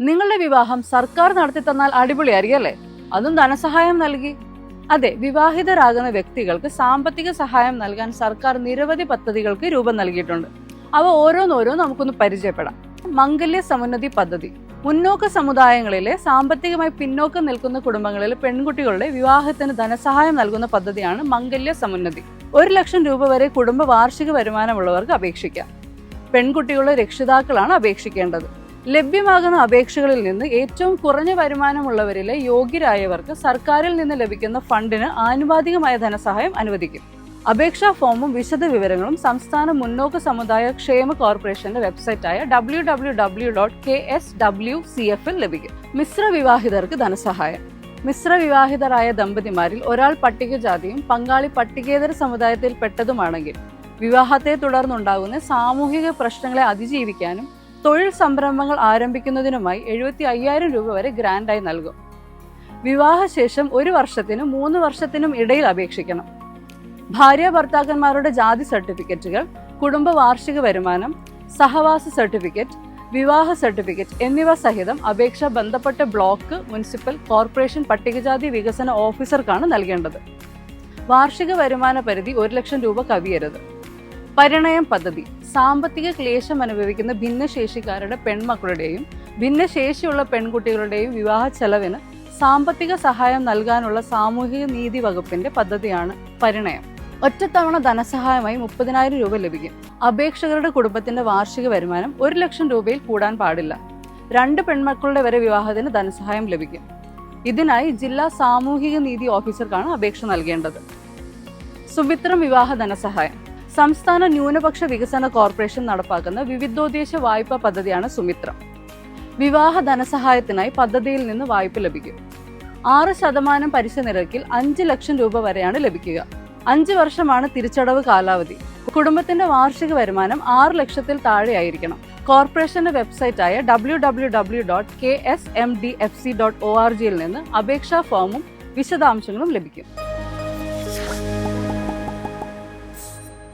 നിങ്ങളുടെ വിവാഹം സർക്കാർ നടത്തി തന്നാൽ അടിപൊളിയായിരിക്കും അല്ലേ അതും ധനസഹായം നൽകി. അതെ വിവാഹിതരാകുന്ന വ്യക്തികൾക്ക് സാമ്പത്തിക സഹായം നൽകാൻ സർക്കാർ നിരവധി പദ്ധതികൾക്ക് രൂപം നൽകിയിട്ടുണ്ട്. അവ ഓരോന്നോരോ നമുക്കൊന്ന് പരിചയപ്പെടാം. മംഗല്യ സമുന്നതി പദ്ധതി. മുന്നോക്ക സമുദായങ്ങളിലെ സാമ്പത്തികമായി പിന്നോക്കം നിൽക്കുന്ന കുടുംബങ്ങളിലെ പെൺകുട്ടികളുടെ വിവാഹത്തിന് ധനസഹായം നൽകുന്ന പദ്ധതിയാണ് മംഗല്യ സമുന്നതി. ഒരു ലക്ഷം രൂപ വരെ കുടുംബ വാർഷിക വരുമാനമുള്ളവർക്ക് അപേക്ഷിക്കാം. പെൺകുട്ടികളുടെ രക്ഷിതാക്കളാണ് അപേക്ഷിക്കേണ്ടത്. ലഭ്യമാകുന്ന അപേക്ഷകളിൽ നിന്ന് ഏറ്റവും കുറഞ്ഞ വരുമാനമുള്ളവരിലെ യോഗ്യരായവർക്ക് സർക്കാരിൽ നിന്ന് ലഭിക്കുന്ന ഫണ്ടിന് ആനുപാതികമായ ധനസഹായം അനുവദിക്കും. അപേക്ഷാ ഫോമും വിശദ വിവരങ്ങളും സംസ്ഥാന മുന്നോക്ക സമുദായ ക്ഷേമ കോർപ്പറേഷന്റെ വെബ്സൈറ്റായ W W W dot K S W C എഫിൽ ലഭിക്കും. മിശ്ര വിവാഹിതർക്ക് ധനസഹായം. മിശ്ര വിവാഹിതരായ ദമ്പതിമാരിൽ ഒരാൾ പട്ടികജാതിയും പങ്കാളി പട്ടികേതര സമുദായത്തിൽപ്പെട്ടതുമാണെങ്കിൽ വിവാഹത്തെ തുടർന്നുണ്ടാകുന്ന സാമൂഹിക പ്രശ്നങ്ങളെ അതിജീവിക്കാനും തൊഴിൽ സംരംഭങ്ങൾ ആരംഭിക്കുന്നതിനുമായി എഴുപത്തി അയ്യായിരം രൂപ വരെ ഗ്രാൻഡായി നൽകും. വിവാഹശേഷം ഒരു വർഷത്തിനും മൂന്ന് വർഷത്തിനും ഇടയിൽ അപേക്ഷിക്കണം. ഭാര്യ ഭർത്താക്കന്മാരുടെ ജാതി സർട്ടിഫിക്കറ്റുകൾ കുടുംബ വാർഷിക വരുമാനം സഹവാസ സർട്ടിഫിക്കറ്റ് വിവാഹ സർട്ടിഫിക്കറ്റ് എന്നിവ സഹിതം അപേക്ഷ ബന്ധപ്പെട്ട ബ്ലോക്ക് മുനിസിപ്പൽ കോർപ്പറേഷൻ പട്ടികജാതി വികസന ഓഫീസർക്കാണ് നൽകേണ്ടത്. വാർഷിക വരുമാന പരിധി ഒരു ലക്ഷം രൂപ കവിയരുത്. പരിണയം പദ്ധതി. സാമ്പത്തിക ക്ലേശം അനുഭവിക്കുന്ന ഭിന്നശേഷിക്കാരുടെ പെൺമക്കളുടെയും ഭിന്നശേഷിയുള്ള പെൺകുട്ടികളുടെയും വിവാഹ ചെലവിന് സാമ്പത്തിക സഹായം നൽകാനുള്ള സാമൂഹിക നീതി വകുപ്പിന്റെ പദ്ധതിയാണ് പരിണയം. ഒറ്റത്തവണ ധനസഹായമായി മുപ്പതിനായിരം രൂപ ലഭിക്കും. അപേക്ഷകരുടെ കുടുംബത്തിന്റെ വാർഷിക വരുമാനം ഒരു ലക്ഷം രൂപയിൽ കൂടാൻ പാടില്ല. രണ്ട് പെൺമക്കളുടെ വരെ വിവാഹത്തിന് ധനസഹായം ലഭിക്കും. ഇതിനായി ജില്ലാ സാമൂഹിക നീതി ഓഫീസർക്കാണ് അപേക്ഷ നൽകേണ്ടത്. സുമിത്രം വിവാഹ ധനസഹായം. സംസ്ഥാന ന്യൂനപക്ഷ വികസന കോർപ്പറേഷൻ നടപ്പാക്കുന്ന വിവിധോദ്ദേശ വായ്പാ പദ്ധതിയാണ് സുമിത്രം. വിവാഹ ധനസഹായത്തിനായി പദ്ധതിയിൽ നിന്ന് വായ്പ ലഭിക്കും. ആറ് ശതമാനം പലിശ നിരക്കിൽ അഞ്ച് ലക്ഷം രൂപ വരെയാണ് ലഭിക്കുക. അഞ്ച് വർഷമാണ് തിരിച്ചടവ് കാലാവധി. കുടുംബത്തിന്റെ വാർഷിക വരുമാനം ആറ് ലക്ഷത്തിൽ താഴെയായിരിക്കണം. കോർപ്പറേഷന്റെ വെബ്സൈറ്റായ W W W dot K S M D F C dot O R ജിയിൽ നിന്ന് അപേക്ഷാ ഫോമും വിശദാംശങ്ങളും ലഭിക്കും.